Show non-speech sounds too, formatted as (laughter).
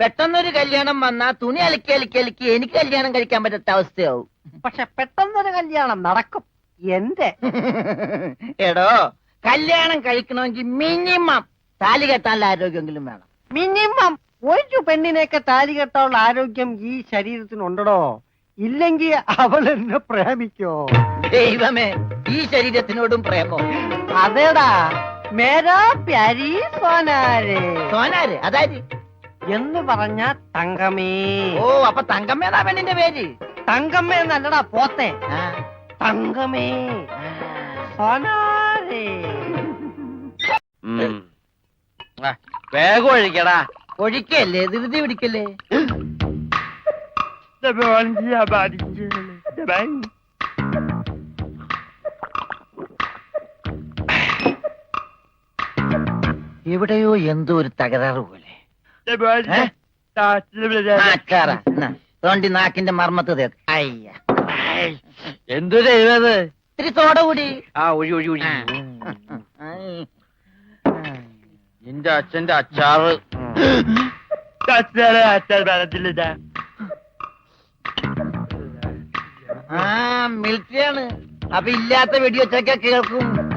പെട്ടെന്നൊരു കല്യാണം വന്നാ തുണി അലക്കി അലക്കി അലക്കി എനിക്ക് കല്യാണം കഴിക്കാൻ പറ്റാത്ത അവസ്ഥയാവും. പക്ഷെ പെട്ടെന്നൊരു കല്യാണം നടക്കും. എന്റെ (laughs) എടോ കല്യാണം കഴിക്കണമെങ്കിൽ മിനിമം താലി കെട്ടാനുള്ള ആരോഗ്യമെങ്കിലും വേണം. മിനിമം ഒരു പെണ്ണിനെയൊക്കെ താലി കെട്ടാനുള്ള ആരോഗ്യം ഈ ശരീരത്തിനുണ്ടോ ഇല്ലെങ്കിൽ അവൾ എന്നെ പ്രേമിക്കോ? ദൈവമേ ഈ ശരീരത്തിനോടും പ്രേമോ? അതേടാ മേരാ പ്യാരി സോനാരെ. സോനാര് അതായത് എന്ന് പറഞ്ഞ തങ്കമേ ഓ അപ്പൊ തങ്കമ്മേതാ പെണ്ണിന്റെ പേര്? തങ്കമ്മ എന്നല്ലടാ പോത്തെ. തങ്കമേ സോനാരെ വേഗം ഒഴിക്കടാ. ഒഴിക്കല്ലേ? ധൃതി പിടിക്കല്ലേ? എവിടെയോ എന്തോ ഒരു തകരാറ് പോലെ. തോണ്ടി നാക്കിന്റെ മർമ്മത്ത് തേക്ക് അയ്യ. എന്തു ചെയ്തത്? ഇത്തിരി തോട കൂടി. ആ ഒഴി ഒഴി ഒഴി. നിന്റെ അച്ഛന്റെ അച്ചാറ്. ആ മിലിറ്ററിയാണ് അപ്പൊ ഇല്ലാത്ത വെടിവെച്ചൊക്കെ കേൾക്കും.